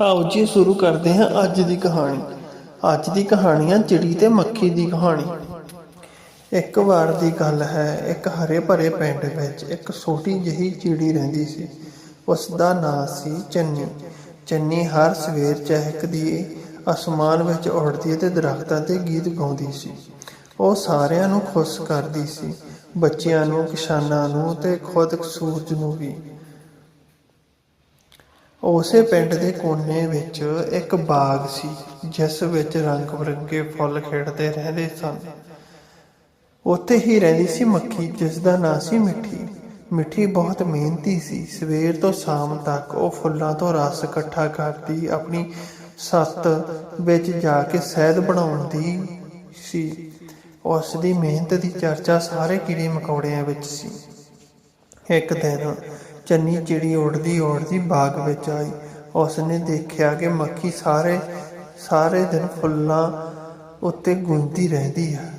ਆਓ ਜੀ, ਸ਼ੁਰੂ ਕਰਦੇ ਹਾਂ ਅੱਜ ਦੀ ਕਹਾਣੀ। ਅੱਜ ਦੀ ਕਹਾਣੀ ਹੈ ਚਿੜੀ ਤੇ ਮੱਖੀ ਦੀ ਕਹਾਣੀ। ਇੱਕ ਵਾਰ ਦੀ ਗੱਲ ਹੈ, ਇੱਕ ਹਰੇ ਭਰੇ ਪਿੰਡ ਵਿੱਚ ਇੱਕ ਛੋਟੀ ਜਿਹੀ ਚਿੜੀ ਰਹਿੰਦੀ ਸੀ। ਉਸ ਦਾ ਨਾਂ ਸੀ ਚੰਨੀ। ਚੰਨੀ ਹਰ ਸਵੇਰ ਚਹਿਕਦੀ ਅਸਮਾਨ ਵਿੱਚ ਉੱਡਦੀ ਤੇ ਦਰਖਤਾਂ ਤੇ ਗੀਤ ਗਾਉਂਦੀ ਸੀ। ਉਹ ਸਾਰਿਆਂ ਨੂੰ ਖੁਸ਼ ਕਰਦੀ ਸੀ, ਬੱਚਿਆਂ ਨੂੰ, ਕਿਸਾਨਾਂ ਨੂੰ ਤੇ ਖੁਦ ਸੂਰਜ ਨੂੰ ਵੀ ਉਸੇ ਪਿੰਡ ਦੇ ਕੋਨੇ ਵਿੱਚ ਇੱਕ ਬਾਗ ਸੀ, ਜਿਸ ਵਿੱਚ ਰੰਗ ਬਿਰੰਗੇ ਫੁੱਲ ਖਿੜਦੇ ਰਹਿੰਦੇ ਸਨ। ਉੱਥੇ ਹੀ ਰਹਿੰਦੀ ਸੀ ਮੱਖੀ, ਜਿਸ ਦਾ ਨਾਂ ਸੀ ਮਿੱਠੀ। ਮਿੱਠੀ ਬਹੁਤ ਮਿਹਨਤੀ ਸੀ। ਸਵੇਰ ਤੋਂ ਸ਼ਾਮ ਤੱਕ ਉਹ ਫੁੱਲਾਂ ਤੋਂ ਰਸ ਇਕੱਠਾ ਕਰਦੀ ਆਪਣੀ ਸੱਤ ਵਿੱਚ ਜਾ ਕੇ ਸ਼ਹਿਦ ਬਣਾਉਣ ਦੀ ਸੀ। ਉਸ ਦੀ ਮਿਹਨਤ ਦੀ ਚਰਚਾ ਸਾਰੇ ਕੀੜੇ ਮਕੌੜਿਆਂ ਵਿੱਚ ਸੀ। ਇੱਕ ਦਿਨ ਚੰਨੀ ਚਿੜੀ ਉੜਦੀ ਉੜਦੀ ਬਾਗ ਵਿੱਚ ਆਈ। ਉਸ ਨੇ ਦੇਖਿਆ ਕਿ ਮੱਖੀ ਸਾਰੇ ਸਾਰੇ ਦਿਨ ਫੁੱਲਾਂ ਉੱਤੇ ਗੂੰਜਦੀ ਰਹਿੰਦੀ ਹੈ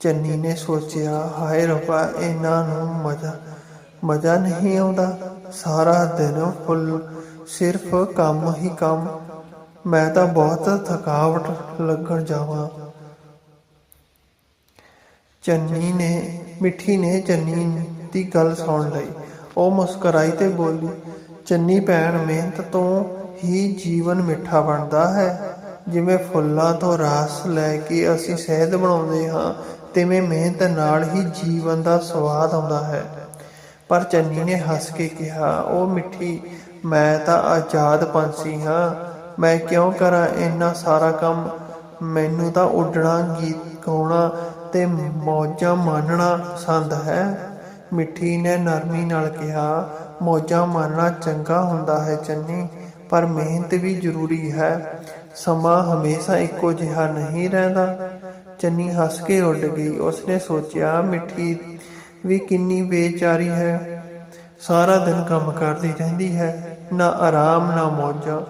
ਚੰਨੀ ਨੇ ਸੋਚਿਆ, ਹਾਏ ਰੱਬਾ, ਇਹਨਾਂ ਨੂੰ ਮਜ਼ਾ ਮਜ਼ਾ ਨਹੀਂ ਆਉਂਦਾ। ਸਾਰਾ ਦਿਨ ਫੁੱਲ ਸਿਰਫ ਕੰਮ ਹੀ ਕੰਮ। ਮੈਂ ਤਾਂ ਬਹੁਤ ਥਕਾਵਟ ਲੱਗਣ ਜਾਵਾਂ। ਚੰਨੀ ਨੇ, ਮਿੱਠੀ ਨੇ ਚੰਨੀ ਦੀ ਗੱਲ ਸੁਣ ਲਈ। ਉਹ ਮੁਸਕਰਾਈ ਤੇ ਬੋਲੀ, ਚੰਨੀ ਭੈਣ, ਮਿਹਨਤ ਤੋਂ ਹੀ ਜੀਵਨ ਮਿੱਠਾ ਬਣਦਾ ਹੈ। ਜਿਵੇਂ ਫੁੱਲਾਂ ਤੋਂ ਰਸ ਲੈ ਕੇ ਅਸੀਂ ਸ਼ਹਿਦ ਬਣਾਉਂਦੇ ਹਾਂ, ਤਿਵੇਂ ਮਿਹਨਤ ਨਾਲ ਹੀ ਜੀਵਨ ਦਾ ਸਵਾਦ ਆਉਂਦਾ ਹੈ। ਪਰ ਚੰਨੀ ਨੇ ਹੱਸ ਕੇ ਕਿਹਾ, ਉਹ ਮਿੱਠੀ, ਮੈਂ ਤਾਂ ਆਜ਼ਾਦ ਪੰਛੀ ਹਾਂ। ਮੈਂ ਕਿਉਂ ਕਰਾਂ ਇੰਨਾ ਸਾਰਾ ਕੰਮ? ਮੈਨੂੰ ਤਾਂ ਉੱਡਣਾ, ਗੀਤ ਗਾਉਣਾ ਤੇ ਮੌਜਾਂ ਮਾਣਨਾ ਪਸੰਦ ਹੈ। ਮਿੱਠੀ ਨੇ ਨਰਮੀ ਨਾਲ ਕਿਹਾ, ਮੌਜਾਂ ਮਾਰਨਾ ਚੰਗਾ ਹੁੰਦਾ ਹੈ ਚੰਨੀ, ਪਰ ਮਿਹਨਤ ਵੀ ਜ਼ਰੂਰੀ ਹੈ। ਸਮਾਂ ਹਮੇਸ਼ਾ ਇੱਕੋ ਜਿਹਾ ਨਹੀਂ ਰਹਿੰਦਾ। ਚੰਨੀ ਹੱਸ ਕੇ ਉੱਡ ਗਈ। ਉਸਨੇ ਸੋਚਿਆ, ਮਿੱਠੀ ਵੀ ਕਿੰਨੀ ਬੇਚਾਰੀ ਹੈ। ਸਾਰਾ ਦਿਨ ਕੰਮ ਕਰਦੀ ਰਹਿੰਦੀ ਹੈ। ਨਾ ਆਰਾਮ, ਨਾ ਮੌਜਾਂ।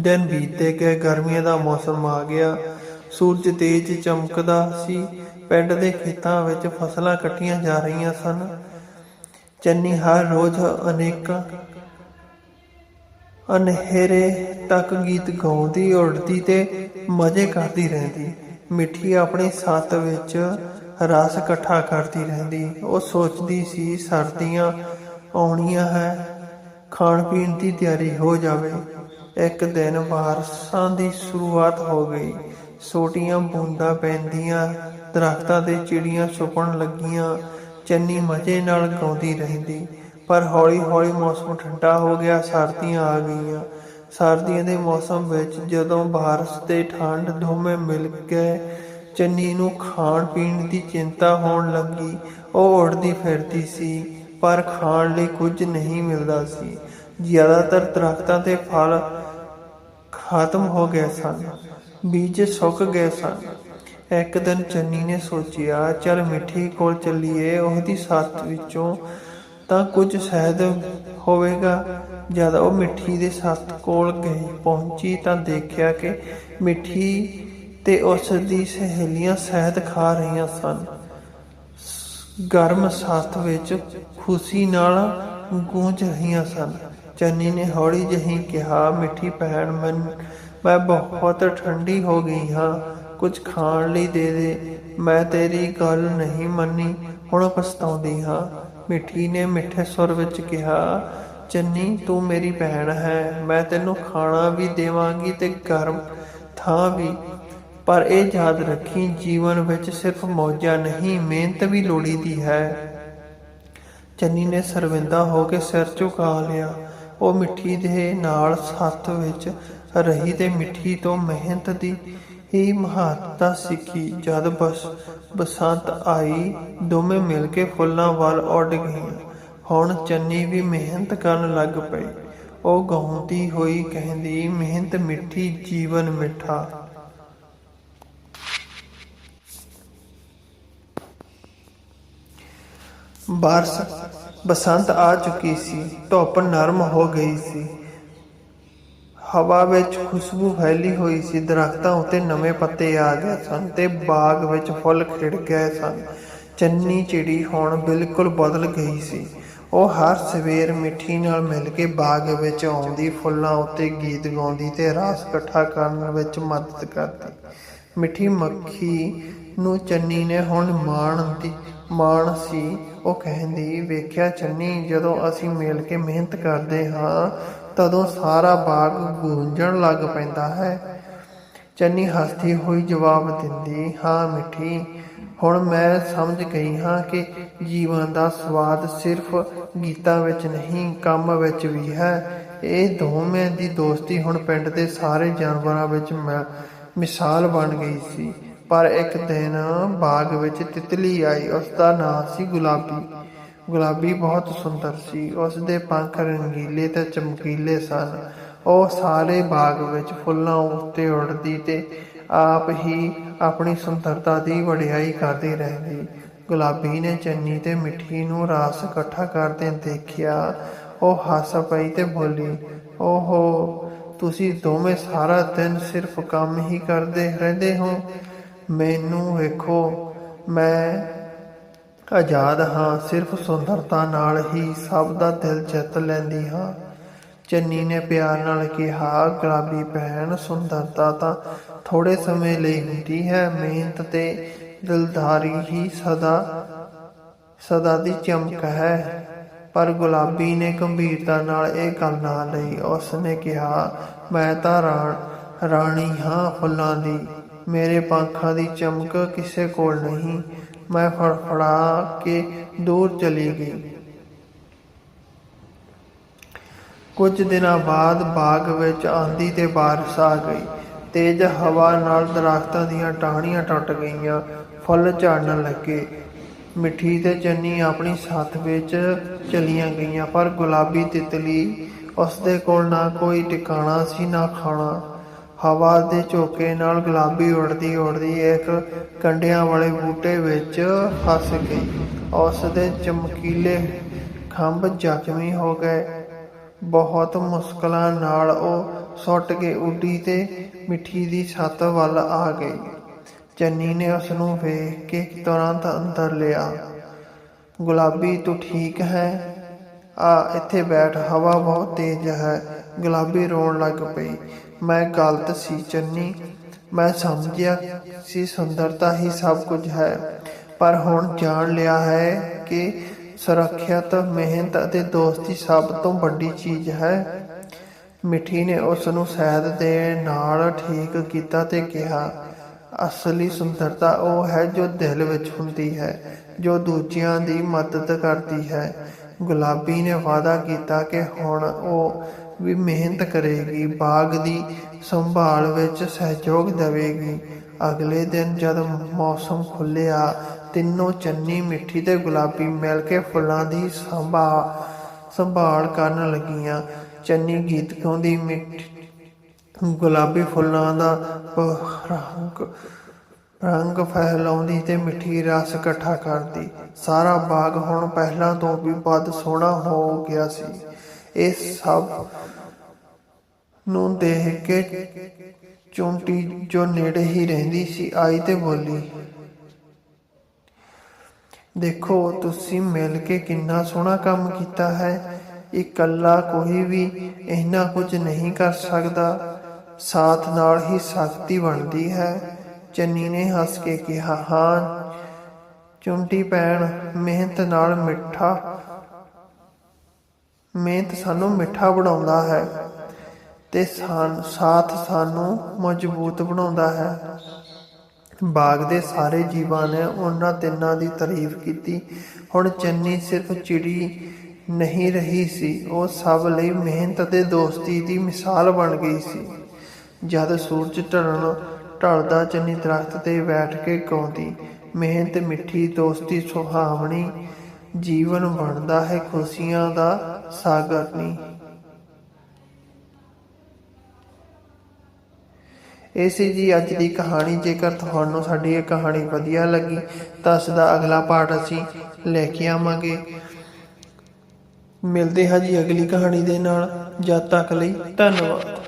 ਦਿਨ ਬੀਤਦੇ ਗਏ। ਗਰਮੀਆਂ ਦਾ ਮੌਸਮ ਆ ਗਿਆ। ਸੂਰਜ ਤੇਜ਼ ਚਮਕਦਾ ਸੀ। ਪਿੰਡ ਦੇ ਖੇਤਾਂ ਵਿੱਚ ਫਸਲਾਂ ਕੱਟੀਆਂ ਜਾ ਰਹੀਆਂ ਸਨ। ਚੰਨੀ ਹਰ ਰੋਜ਼ ਅਨੇਕਾਂ ਅਨਹੇਰੇ ਤੱਕ ਗੀਤ ਗਾਉਂਦੀ, ਉੜਦੀ ਤੇ ਮਜ਼ੇ ਕਰਦੀ ਰਹਿੰਦੀ। ਮਿੱਠੀ ਆਪਣੀ ਸੱਤ ਵਿੱਚ ਰਸ ਇਕੱਠਾ ਕਰਦੀ ਰਹਿੰਦੀ। ਉਹ ਸੋਚਦੀ ਸੀ, ਸਰਦੀਆਂ ਆਉਣੀਆਂ ਹੈ, ਖਾਣ ਪੀਣ ਦੀ ਤਿਆਰੀ ਹੋ ਜਾਵੇ। ਇੱਕ ਦਿਨ ਬਾਰਿਸ਼ਾਂ ਦੀ ਸ਼ੁਰੂਆਤ ਹੋ ਗਈ। ਛੋਟੀਆਂ ਬੂੰਦਾਂ ਪੈਂਦੀਆਂ, ਦਰਖਤਾਂ ਤੇ ਚਿੜੀਆਂ ਛੁਪਣ ਲੱਗੀਆਂ, ਚੰਨੀ ਮਜ਼ੇ ਨਾਲ ਗਾਉਂਦੀ ਰਹਿੰਦੀ। ਪਰ ਹੌਲੀ-ਹੌਲੀ ਮੌਸਮ ਠੰਡਾ ਹੋ ਗਿਆ, ਸਰਦੀਆਂ ਆ ਗਈਆਂ। ਸਰਦੀਆਂ ਦੇ ਮੌਸਮ ਵਿੱਚ ਜਦੋਂ ਬਾਰਿਸ਼ ਤੇ ਠੰਡ ਦੋਵੇਂ ਮਿਲ ਕੇ ਚੰਨੀ ਨੂੰ ਖਾਣ ਪੀਣ ਦੀ ਚਿੰਤਾ ਹੋਣ ਲੱਗੀ, ਉਹ ਉੜਦੀ ਫਿਰਦੀ ਸੀ, ਪਰ ਖਾਣ ਲਈ ਕੁਝ ਨਹੀਂ ਮਿਲਦਾ ਸੀ। ਜ਼ਿਆਦਾਤਰ ਦਰਖਤਾਂ ਤੇ ਫਲ ਖਤਮ ਹੋ ਗਏ ਸਨ। ਬੀਜ ਸੁੱਕ ਗਏ ਸਨ। ਇੱਕ ਦਿਨ ਚੰਨੀ ਨੇ ਸੋਚਿਆ, ਚਲ ਮਿੱਠੀ ਕੋਲ ਚੱਲੀਏ, ਉਹਦੀ ਸੱਤ ਵਿੱਚੋਂ ਤਾਂ ਕੁਝ ਸ਼ਹਿਦ ਹੋਵੇਗਾ। ਜਦ ਉਹ ਮਿੱਠੀ ਦੇ ਸੱਤ ਕੋਲ ਗਈ, ਪਹੁੰਚੀ ਤਾਂ ਦੇਖਿਆ ਕਿ ਮਿੱਠੀ ਤੇ ਉਸ ਦੀ ਸਹੇਲੀਆਂ ਸ਼ਹਿਦ ਖਾ ਰਹੀਆਂ ਸਨ। ਗਰਮ ਸਾਥ ਵਿੱਚ ਖੁਸ਼ੀ ਨਾਲ ਗੂੰਜ ਰਹੀਆਂ ਸਨ। ਚੰਨੀ ਨੇ ਹੌਲੀ ਜਿਹੀ ਕਿਹਾ, ਮਿੱਠੀ ਭੈਣ, ਮਨ ਮੈਂ ਬਹੁਤ ਠੰਡੀ ਹੋ ਗਈ ਹਾਂ। ਕੁਝ ਖਾਣ ਲਈ ਦੇ ਦੇ। ਮੈਂ ਤੇਰੀ ਗੱਲ ਨਹੀਂ ਮੰਨੀ, ਹੁਣ ਪਛਤਾਉਂਦੀ ਹਾਂ। ਮਿੱਠੀ ਨੇ ਮਿੱਠੇ ਸੁਰ ਵਿੱਚ ਕਿਹਾ, ਚੰਨੀ, ਤੂੰ ਮੇਰੀ ਭੈਣ ਹੈ। ਮੈਂ ਤੈਨੂੰ ਖਾਣਾ ਵੀ ਦੇਵਾਂਗੀ ਤੇ ਗਰਮ ਥਾਂ ਵੀ। ਪਰ ਇਹ ਯਾਦ ਰੱਖੀ, ਜੀਵਨ ਵਿੱਚ ਸਿਰਫ ਮੌਜਾਂ ਨਹੀਂ, ਮਿਹਨਤ ਵੀ ਲੋੜੀਦੀ ਹੈ। ਚੰਨੀ ਨੇ ਸਰਵਿੰਦਾ ਹੋ ਕੇ ਸਿਰ ਝੁਕਾ ਲਿਆ। ਉਹ ਮਿੱਠੀ ਦੇ ਨਾਲ ਸੱਥ ਵਿੱਚ ਰਹੀ ਤੇ ਮਿੱਠੀ ਤੋਂ ਮਿਹਨਤ ਦੀ ਹੀ ਮਹੱਤਤਾ ਸਿੱਖੀ। ਜਦ ਬਸ ਬਸੰਤ ਆਈ, ਦੋਵੇਂ ਮਿਲ ਕੇ ਫੁੱਲਾਂ ਵੱਲ ਉੱਡ ਗਈਆਂ। ਹੁਣ ਚੰਨੀ ਵੀ ਮਿਹਨਤ ਕਰਨ ਲੱਗ ਪਈ। ਉਹ ਗਾਉਂਦੀ ਹੋਈ ਕਹਿੰਦੀ, ਮਿਹਨਤ ਮਿੱਠੀ, ਜੀਵਨ ਮਿੱਠਾ। ਬਾਰਸ ਬਸੰਤ ਆ ਚੁੱਕੀ ਸੀ, ਧੁੱਪ ਨਰਮ ਹੋ ਗਈ ਸੀ। ਹਵਾ ਵਿੱਚ ਖੁਸ਼ਬੂ ਫੈਲੀ ਹੋਈ ਸੀ, ਦਰਖਤਾਂ ਉੱਤੇ ਨਵੇਂ ਪੱਤੇ ਆ ਗਏ ਸਨ ਤੇ ਬਾਗ ਵਿੱਚ ਫੁੱਲ ਖਿੜ ਗਏ ਸਨ। ਚੰਨੀ ਚਿੜੀ ਹੁਣ ਬਿਲਕੁਲ ਬਦਲ ਗਈ ਸੀ। ਉਹ ਹਰ ਸਵੇਰ ਮਿੱਠੀ ਨਾਲ ਮਿਲ ਕੇ ਬਾਗ ਵਿੱਚ ਆਉਂਦੀ, ਫੁੱਲਾਂ ਉੱਤੇ ਗੀਤ ਗਾਉਂਦੀ ਤੇ ਰਸ ਇਕੱਠਾ ਕਰਨ ਵਿੱਚ ਮਦਦ ਕਰਦੀ। ਮਿੱਠੀ ਮੱਖੀ ਨੂੰ ਚੰਨੀ ਨੇ ਹੁਣ ਮਾਣ ਦੀ ਮਾਣ ਸੀ ਉਹ ਕਹਿੰਦੀ, ਵੇਖਿਆ ਚੰਨੀ, ਜਦੋਂ ਅਸੀਂ ਮਿਲ ਕੇ ਮਿਹਨਤ ਕਰਦੇ ਹਾਂ, ਤਦੋਂ ਸਾਰਾ ਬਾਗ ਗੂੰਜਣ ਲੱਗ ਪੈਂਦਾ ਹੈ। ਚੰਨੀ ਹੱਸਦੀ ਹੋਈ ਜਵਾਬ ਦਿੰਦੀ, ਹਾਂ ਮਿੱਠੀ, ਹੁਣ ਮੈਂ ਸਮਝ ਗਈ ਹਾਂ ਕਿ ਜੀਵਨ ਦਾ ਸਵਾਦ ਸਿਰਫ ਗੀਤਾਂ ਵਿੱਚ ਨਹੀਂ, ਕੰਮ ਵਿੱਚ ਵੀ ਹੈ। ਇਹ ਦੋਵੇਂ ਦੀ ਦੋਸਤੀ ਹੁਣ ਪਿੰਡ ਦੇ ਸਾਰੇ ਜਾਨਵਰਾਂ ਵਿੱਚ ਮਿਸਾਲ ਬਣ ਗਈ ਸੀ। ਪਰ ਇੱਕ ਦਿਨ ਬਾਗ ਵਿੱਚ ਤਿਤਲੀ ਆਈ, ਉਸ ਦਾ ਨਾਂ ਸੀ ਗੁਲਾਬੀ। ਗੁਲਾਬੀ ਬਹੁਤ ਸੁੰਦਰ ਸੀ। ਉਸ ਦੇ ਪੰਖ ਰੰਗੀਲੇ ਤੇ ਚਮਕੀਲੇ ਸਨ। ਉਹ ਸਾਰੇ ਬਾਗ ਵਿੱਚ ਫੁੱਲਾਂ ਉੱਤੇ ਉੱਡਦੀ ਤੇ ਆਪ ਹੀ ਆਪਣੀ ਸੁੰਦਰਤਾ ਦੀ ਵਡਿਆਈ ਕਰਦੀ ਰਹਿੰਦੀ। ਗੁਲਾਬੀ ਨੇ ਚੰਨੀ ਤੇ ਮਿੱਠੀ ਨੂੰ ਰਾਸ ਇਕੱਠਾ ਕਰਦੇ ਦੇਖਿਆ। ਉਹ ਹੱਸ ਪਈ ਤੇ ਬੋਲੀ, ਓਹੋ, ਤੁਸੀਂ ਦੋਵੇਂ ਸਾਰਾ ਦਿਨ ਸਿਰਫ ਕੰਮ ਹੀ ਕਰਦੇ ਰਹਿੰਦੇ ਹੋ। ਮੈਨੂੰ ਵੇਖੋ, ਮੈਂ ਆਜ਼ਾਦ ਹਾਂ, ਸਿਰਫ ਸੁੰਦਰਤਾ ਨਾਲ ਹੀ ਸਭ ਦਾ ਦਿਲ ਜਿੱਤ ਲੈਂਦੀ ਹਾਂ। ਚੰਨੀ ਨੇ ਪਿਆਰ ਨਾਲ ਕਿਹਾ, ਗੁਲਾਬੀ ਭੈਣ, ਸੁੰਦਰਤਾ ਤਾਂ ਥੋੜੇ ਸਮੇਂ ਲਈ ਹੁੰਦੀ ਹੈ, ਮਿਹਨਤ ਤੇ ਦਿਲਦਾਰੀ ਹੀ ਸਦਾ ਸਦਾ ਦੀ ਚਮਕ ਹੈ। ਪਰ ਗੁਲਾਬੀ ਨੇ ਗੰਭੀਰਤਾ ਨਾਲ ਇਹ ਗੱਲ ਨਾ ਲਈ। ਉਸ ਨੇ ਕਿਹਾ, ਮੈਂ ਤਾਂ ਰਾਣੀ ਹਾਂ ਫੁੱਲਾਂ ਦੀ। ਮੇਰੇ ਪੰਖਾਂ ਦੀ ਚਮਕ ਕਿਸੇ ਕੋਲ ਨਹੀਂ। ਮੈਂ ਫੜਫੜਾ ਕੇ ਦੂਰ ਚਲੀ ਗਈ। ਕੁਝ ਦਿਨਾਂ ਬਾਅਦ ਬਾਗ ਵਿੱਚ ਆਂਧੀ ਤੇ ਬਾਰਿਸ਼ ਆ ਗਈ। ਤੇਜ਼ ਹਵਾ ਨਾਲ ਦਰਖਤਾਂ ਦੀਆਂ ਟਾਹਣੀਆਂ ਟੁੱਟ ਗਈਆਂ। ਫੁੱਲ ਝੜਨ ਲੱਗੇ। ਮਿੱਠੀ ਤੇ ਚੰਨੀ ਆਪਣੀ ਸਾਥ ਵਿੱਚ ਚਲੀਆਂ ਗਈਆਂ, ਪਰ ਗੁਲਾਬੀ ਤਿਤਲੀ ਉਸ ਦੇ ਕੋਲ ਨਾ ਕੋਈ ਟਿਕਾਣਾ ਸੀ, ਨਾ ਖਾਣਾ। ਹਵਾ ਦੇ ਝੋਕੇ ਨਾਲ ਗੁਲਾਬੀ ਉੜਦੀ ਉੜਦੀ ਇੱਕ ਕੰਡਿਆਂ ਵਾਲੇ ਬੂਟੇ ਵਿੱਚ ਫਸ ਗਈ। ਉਸ ਦੇ ਚਮਕੀਲੇ ਖੰਭ ਜ਼ਖਮੀ ਹੋ ਗਏ। ਬਹੁਤ ਮੁਸ਼ਕਲਾਂ ਨਾਲ ਉਹ ਸੁੱਟ ਕੇ ਉੱਡੀ ਤੇ ਮਿੱਠੀ ਦੀ ਛੱਤ ਵੱਲ ਆ ਗਈ। ਚੰਨੀ ਨੇ ਉਸ ਨੂੰ ਵੇਖ ਕੇ ਤੁਰੰਤ ਅੰਦਰ ਲਿਆ। ਗੁਲਾਬੀ, ਤੂੰ ਠੀਕ ਹੈ? ਆ, ਇੱਥੇ ਬੈਠ। ਹਵਾ ਬਹੁਤ ਤੇਜ਼ ਹੈ ਗੁਲਾਬੀ ਰੋਣ ਲੱਗ ਪਈ। ਮੈਂ ਗਲਤ ਸੀ ਚੰਨੀ। ਮੈਂ ਸਮਝਿਆ ਸੀ ਸੁੰਦਰਤਾ ਹੀ ਸਭ ਕੁਝ ਹੈ। ਪਰ ਹੁਣ ਜਾਣ ਲਿਆ ਹੈ ਕਿ ਸੁਰੱਖਿਅਤ, ਮਿਹਨਤ ਅਤੇ ਦੋਸਤੀ ਸਭ ਤੋਂ ਵੱਡੀ ਚੀਜ਼ ਹੈ। ਮਿੱਠੀ ਨੇ ਉਸ ਨੂੰ ਸ਼ਹਿਦ ਦੇ ਨਾਲ ਠੀਕ ਕੀਤਾ ਤੇ ਕਿਹਾ, ਅਸਲੀ ਸੁੰਦਰਤਾ ਉਹ ਹੈ ਜੋ ਦਿਲ ਵਿੱਚ ਹੁੰਦੀ ਹੈ, ਜੋ ਦੂਜਿਆਂ ਦੀ ਮਦਦ ਕਰਦੀ ਹੈ। ਗੁਲਾਬੀ ਨੇ ਵਾਅਦਾ ਕੀਤਾ ਕਿ ਹੁਣ ਉਹ ਵੀ ਮਿਹਨਤ ਕਰੇਗੀ, ਬਾਗ ਦੀ ਸੰਭਾਲ ਵਿੱਚ ਸਹਿਯੋਗ ਦੇਵੇਗੀ। ਅਗਲੇ ਦਿਨ ਜਦ ਮੌਸਮ ਖੁੱਲਿਆ ਤਿੰਨੋਂ ਚੰਨੀ ਮਿੱਠੀ ਤੇ ਗੁਲਾਬੀ ਮਿਲ ਕੇ ਫੁੱਲਾਂ ਦੀ ਸੰਭਾਲ ਸੰਭਾਲ ਕਰਨ ਲੱਗੀਆਂ। ਚੰਨੀ ਗੀਤ ਗਾਉਂਦੀ ਮਿੱਠੀ, ਗੁਲਾਬੀ ਫੁੱਲਾਂ ਦਾ ਰੰਗ ਰੰਗ ਫੈਲਾਉਂਦੀ ਤੇ ਮਿੱਠੀ ਰਸ ਇਕੱਠਾ ਕਰਦੀ। ਸਾਰਾ ਬਾਗ ਹੁਣ ਪਹਿਲਾਂ ਤੋਂ ਵੀ ਵੱਧ ਸੋਹਣਾ ਹੋ ਗਿਆ ਸੀ। ਇਹ ਸਭ ਨੂੰ ਦੇਖ ਕੇ ਚੁੰਟੀ ਜੋ ਨੇੜੇ ਹੀ ਰਹਿੰਦੀ ਸੀ, ਆਈ ਤੇ ਬੋਲੀ, ਦੇਖੋ, ਤੁਸੀਂ ਮਿਲ ਕੇ ਕਿੰਨਾ ਸੋਹਣਾ ਕੰਮ ਕੀਤਾ ਹੈ। ਇਕੱਲਾ ਕੋਈ ਵੀ ਇੰਨਾ ਕੁਝ ਨਹੀਂ ਕਰ ਸਕਦਾ। ਸਾਥ ਨਾਲ ਹੀ ਸ਼ਕਤੀ ਬਣਦੀ ਹੈ। ਚੰਨੀ ਨੇ ਹੱਸ ਕੇ ਕਿਹਾ, ਹਾਂ ਚੁੰਟੀ ਪੈਣ ਮਿਹਨਤ ਨਾਲ ਮਿੱਠਾ, ਮਿਹਨਤ ਸਾਨੂੰ ਮਿੱਠਾ ਬਣਾਉਂਦਾ ਹੈ ਤੇ ਸਾਥ ਸਾਨੂੰ ਮਜ਼ਬੂਤ ਬਣਾਉਂਦਾ ਹੈ। ਬਾਗ ਦੇ ਸਾਰੇ ਜੀਵਾਂ ਨੇ ਉਹਨਾਂ ਤਿੰਨਾਂ ਦੀ ਤਾਰੀਫ ਕੀਤੀ। ਹੁਣ ਚੰਨੀ ਸਿਰਫ ਚਿੜੀ ਨਹੀਂ ਰਹੀ ਸੀ, ਉਹ ਸਭ ਲਈ ਮਿਹਨਤ ਅਤੇ ਦੋਸਤੀ ਦੀ ਮਿਸਾਲ ਬਣ ਗਈ ਸੀ। ਜਦ ਸੂਰਜ ਢਲਣ ਢਲਦਾ ਚੰਨੀ ਦਰਖਤ ਤੇ ਬੈਠ ਕੇ ਗਾਉਂਦੀ। ਮਿਹਨਤ, ਮਿੱਠੀ, ਦੋਸਤੀ, ਸੁਹਾਵਣੀ, ਜੀਵਨ ਬਣਦਾ ਹੈ ਖੁਸ਼ੀਆਂ ਦਾ ਸਾਗਰ ਨਹੀਂ ਇਹ ਸੀ ਜੀ ਅੱਜ ਦੀ ਕਹਾਣੀ। ਜੇਕਰ ਤੁਹਾਨੂੰ ਸਾਡੀ ਇਹ ਕਹਾਣੀ ਵਧੀਆ ਲੱਗੀ, ਤਾਂ ਇਸ ਦਾ ਅਗਲਾ ਪਾਰਟ ਅਸੀਂ ਲੈ ਕੇ ਆਵਾਂਗੇ। ਮਿਲਦੇ ਹਾਂ ਜੀ ਅਗਲੀ ਕਹਾਣੀ ਦੇ ਨਾਲ। ਜਦ ਤੱਕ ਲਈ ਧੰਨਵਾਦ।